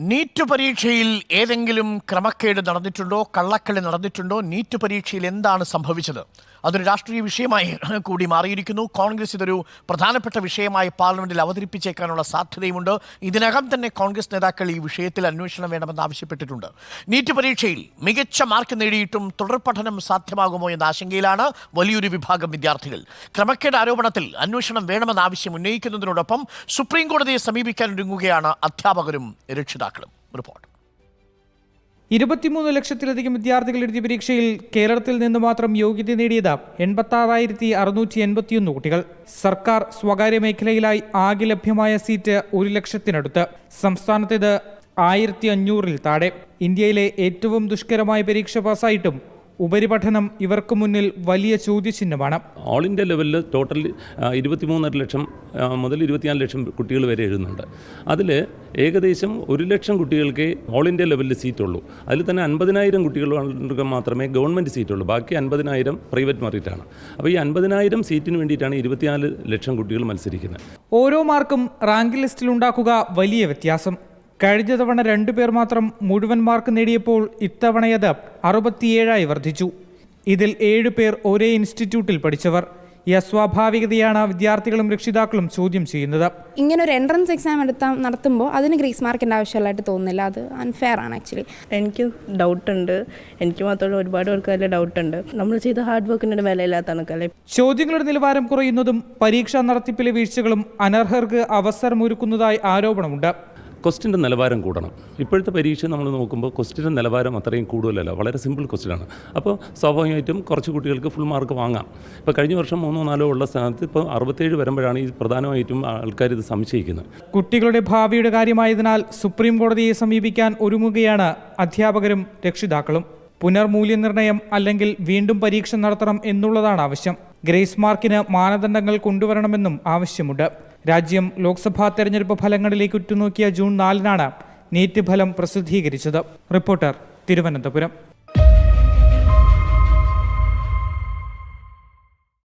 NEET പരീക്ഷയിൽ ഏതെങ്കിലും ക്രമക്കേട് നടന്നിട്ടുണ്ടോ കള്ളക്കളി നടന്നിട്ടുണ്ടോ നീറ്റ് പരീക്ഷയിൽ എന്താണ് സംഭവിച്ചത്? അതൊരു രാഷ്ട്രീയ വിഷയമായി കൂടി മാറിയിരിക്കുന്നു. കോൺഗ്രസ് ഇതൊരു പ്രധാനപ്പെട്ട വിഷയമായി പാർലമെന്റിൽ അവതരിപ്പിച്ചേക്കാനുള്ള സാധ്യതയുമുണ്ട്. ഇതിനകം തന്നെ കോൺഗ്രസ് നേതാക്കൾ ഈ വിഷയത്തിൽ അന്വേഷണം വേണമെന്ന് ആവശ്യപ്പെട്ടിട്ടുണ്ട്. നീറ്റ് പരീക്ഷയിൽ മികച്ച മാർക്ക് നേടിയിട്ടും തുടർ പഠനം സാധ്യമാകുമോ എന്ന ആശങ്കയിലാണ് വലിയൊരു വിഭാഗം വിദ്യാർത്ഥികൾ. ക്രമക്കേട് ആരോപണത്തിൽ അന്വേഷണം വേണമെന്ന ആവശ്യം ഉന്നയിക്കുന്നതിനോടൊപ്പം സുപ്രീം കോടതിയെ സമീപിക്കാൻ ഒരുങ്ങുകയാണ് അധ്യാപകരും രക്ഷിതാക്കളും. റിപ്പോർട്ട്. ഇരുപത്തിമൂന്ന് ലക്ഷത്തിലധികം വിദ്യാർത്ഥികൾ എഴുതിയ പരീക്ഷയിൽ കേരളത്തിൽ നിന്ന് മാത്രം യോഗ്യത നേടിയത് എൺപത്തി ആറായിരത്തി അറുന്നൂറ്റി എൺപത്തിയൊന്ന് കുട്ടികൾ. സർക്കാർ സ്വകാര്യ മേഖലയിലായി ആകെ ലഭ്യമായ സീറ്റ് ഒരു ലക്ഷത്തിനടുത്ത്. സംസ്ഥാനത്തേത് ആയിരത്തി അഞ്ഞൂറിൽ താഴെ. ഇന്ത്യയിലെ ഏറ്റവും ദുഷ്കരമായ പരീക്ഷ പാസ്സായിട്ടും ഉപരിപഠനം ഇവർക്ക് മുന്നിൽ വലിയ ചോദ്യചിഹ്നമാണ്. ഓൾ ഇന്ത്യ ലെവലിൽ ടോട്ടൽ ഇരുപത്തിമൂന്നര ലക്ഷം മുതൽ ഇരുപത്തിനാല് ലക്ഷം കുട്ടികൾ വരെ എഴുതുന്നുണ്ട്. അതിൽ ഏകദേശം ഒരു ലക്ഷം കുട്ടികൾക്ക് ഓൾ ഇന്ത്യ ലെവലിൽ സീറ്റുള്ളൂ അതിൽ തന്നെ അൻപതിനായിരം കുട്ടികൾക്ക് മാത്രമേ ഗവൺമെന്റ് സീറ്റുള്ളൂ ബാക്കി അൻപതിനായിരം പ്രൈവറ്റ് മെറിറ്റാണ് അപ്പോൾ ഈ അൻപതിനായിരം സീറ്റിന് വേണ്ടിയിട്ടാണ് ഇരുപത്തിനാല് ലക്ഷം കുട്ടികൾ മത്സരിക്കുന്നത്. ഓരോ മാർക്കും റാങ്ക് ലിസ്റ്റിൽ ഉണ്ടാക്കുക വലിയ വ്യത്യാസം. കഴിഞ്ഞ തവണ രണ്ടുപേർ മാത്രം മുഴുവൻ മാർക്ക് നേടിയപ്പോൾ ഇത്തവണയത് അറുപത്തിയേഴായി വർദ്ധിച്ചു. ഇതിൽ ഏഴ് പേർ ഒരേ ഇൻസ്റ്റിറ്റ്യൂട്ടിൽ പഠിച്ചവർ. ഈ അസ്വാഭാവികതയാണ് വിദ്യാർത്ഥികളും രക്ഷിതാക്കളും ചോദ്യം ചെയ്യുന്നത്. ഇങ്ങനെ ഒരു എൻട്രൻസ് എക്സാം എടുത്താൽ നടത്തുമ്പോൾ അതിന് ഗ്രീസ് മാർക്കിന്റെ ആവശ്യമുള്ളതായിട്ട് തോന്നുന്നില്ല. അത് അൺഫെയർ ആണ് ആക്ച്വലി എനിക്ക് ഡൗട്ട് ഉണ്ട്. എനിക്ക് മാത്രമല്ല ഒരുപാട് പേർക്ക് അതിൽ ഡൗട്ടുണ്ട് നമ്മൾ ചെയ്ത ഹാർഡ് വർക്കിന്റെ വിലയില്ലാത്ത കണക്കല്ലേ ചോദ്യങ്ങളുടെ നിലവാരം കുറയുന്നതും പരീക്ഷാ നടത്തിപ്പിലെ വീഴ്ചകളും അനർഹർക്ക് അവസരമൊരുക്കുന്നതായി ആരോപണമുണ്ട്. ക്വസ്റ്റിന്റെ നിലവാരം കൂടണം. ഇപ്പോഴത്തെ പരീക്ഷ നമ്മൾ നോക്കുമ്പോൾ ക്വസ്റ്റിന്റെ നിലവാരം അത്രയും കൂടുതലല്ല. വളരെ സിമ്പിൾ ക്വസ്റ്റ്യനാണ് അപ്പോൾ സ്വാഭാവികമായിട്ടും കുറച്ച് കുട്ടികൾക്ക് ഫുൾ മാർക്ക് വാങ്ങാം. ഇപ്പോൾ കഴിഞ്ഞ വർഷം മൂന്നോ നാലോ ഉള്ള സ്ഥാനത്ത് ഇപ്പോൾ അറുപത്തേഴ് വരുമ്പോഴാണ് ഈ പ്രധാനമായിട്ടും ആൾക്കാർ ഇത് സംശയിക്കുന്നത്. കുട്ടികളുടെ ഭാവിയുടെ കാര്യമായതിനാൽ സുപ്രീം കോടതിയെ സമീപിക്കാൻ ഒരുങ്ങുകയാണ് അധ്യാപകരും രക്ഷിതാക്കളും. പുനർമൂല്യനിർണയം അല്ലെങ്കിൽ വീണ്ടും പരീക്ഷ നടത്തണം എന്നുള്ളതാണ് ആവശ്യം. ഗ്രേസ് മാർക്കിന് മാനദണ്ഡങ്ങൾ കൊണ്ടുവരണമെന്നും ആവശ്യമുണ്ട്. രാജ്യം ലോക്സഭാ തെരഞ്ഞെടുപ്പ് ഫലങ്ങളിലേക്ക് ഉറ്റുനോക്കിയ ജൂൺ നാലിനാണ് നീറ്റ് ഫലം പ്രസിദ്ധീകരിച്ചത്. റിപ്പോർട്ടർ തിരുവനന്തപുരം.